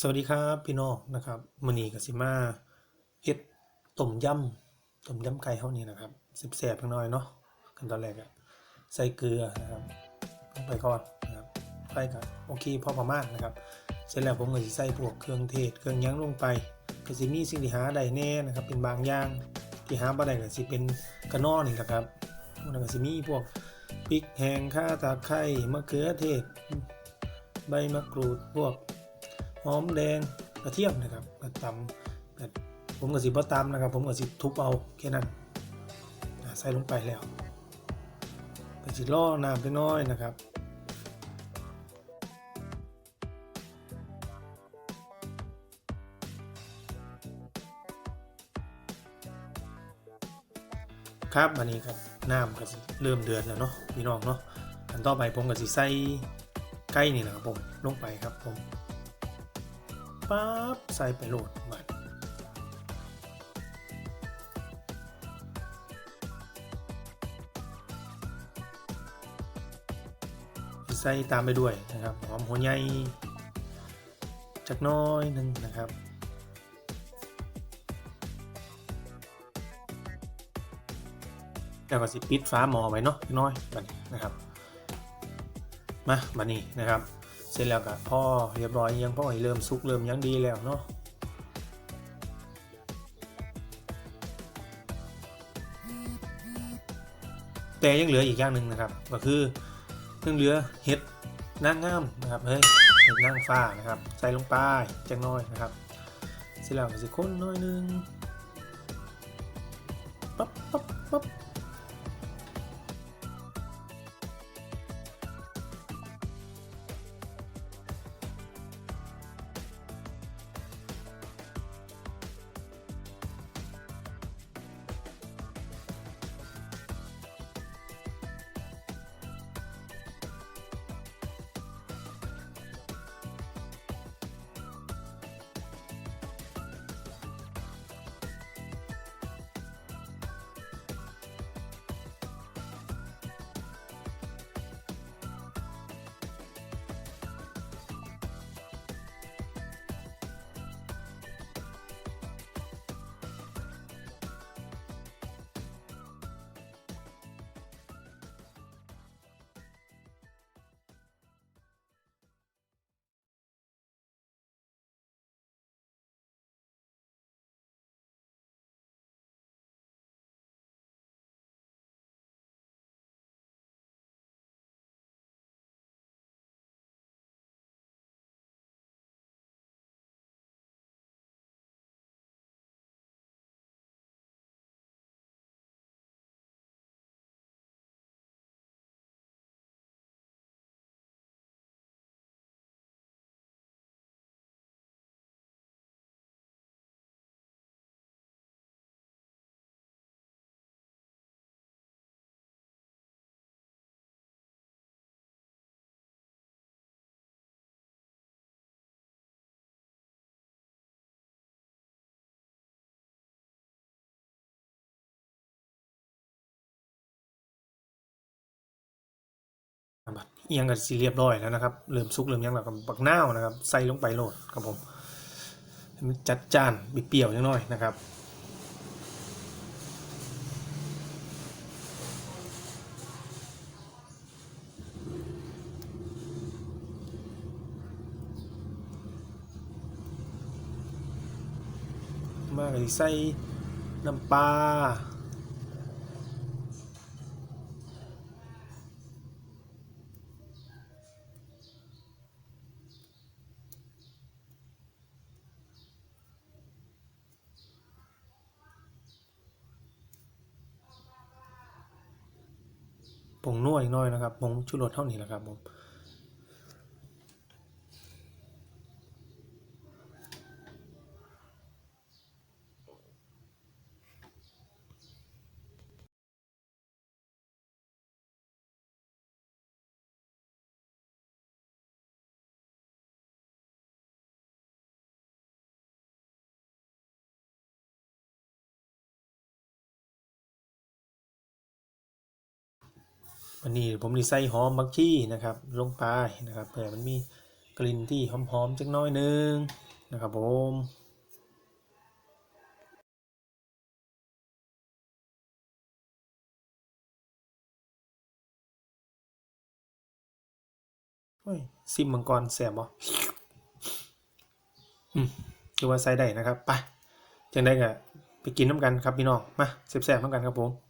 สวัสดีครับพี่น้องนะครับมือนี้ก็สิมาเฮ็ดต้มยำต้มยำไก่เฮานี่นะครับสิบแซ่บๆจังน้อยเนาะขั้นตอนแรกอะใส่เกลือนะครับลงไปก่อนนะครับไฟก็โอเคพอประมาณนะครับ เสร็จแล้วผมก็สิใส่พวกเครื่องเทศเครื่องยังลงไปก็สิมีสิ่งที่หาได้แน่นะครับเป็นบางอย่างที่หาบ่ได้ก็สิเป็นกระนอนี่แหละครับแล้วก็สิมีพวกพริกแห้งข่าตะไคร้มะเขือเทศ ใบมะกรูดพวก หอมแดงกระเทียมนะครับกระตำแบบผมก็สิบ่ตำนะครับ ผมก็สิทุบเอาแค่นั้นใส่ลงไปแล้วก็สิล่อน้ำไปน้อยนะครับครับอันนี้ครับน้ำก็สิเริ่มเดือดแล้วเนาะพี่น้องเนาะอันต่อไปผมก็สิใส่ไก่นี่แหละครับผมลงไปครับผม ปั๊บใส่ไปโหลดบัตรใส่ตามไปด้วยนะครับหอมหัวใหญ่จักน้อยหนึงนะครับแล้วก็สิปิดฟ้าหมอไว้เนาะน้อยบัดนี้นะครับ มาบัดนี้นะครับ เสร็จแล้วก็พ่อเรียบร้อยยังพ่อให้เริ่มสุกเริ่มยังดีแล้วเนาะแต่ยังเหลืออีกอย่างหนึ่งนะครับ ก็คือยังเหลือเห็ดนางงามนะครับเฮ้ยเห็ดนางฟ้านะครับ ใส่ลงไปจังน้อยนะครับ เสร็จแล้วก็สิคนน้อยหนึงปั๊บปั๊บ บัดเอียงกันสีเรียบร้อยแล้วนะครับเริ่มสุกเริ่มยังแล้วกับบักนาวนะครับ ใส่ลงไปโหลดครับผมจัดจานเปรี้ยวนิดหน่อยนะครับมากเลยใส่น้ำปลา ผงนัวอีกน้อยนะครับผงชูรสเท่านี้แหละครับผม วันนี้ผมดีใส่หอมบักชี่นะครับ ลงไปนะครับเผื่อมันมีกลิ่นที่หอมๆจักน้อยหนึงนะครับผมเฮ้ยซิมมังกรแสบบ่อืมคือว่าใส่ได้นะครับ ไปจังได้ก็ไปกินน้ำกันครับพี่น้อง มาแสบๆน้ำกันครับผม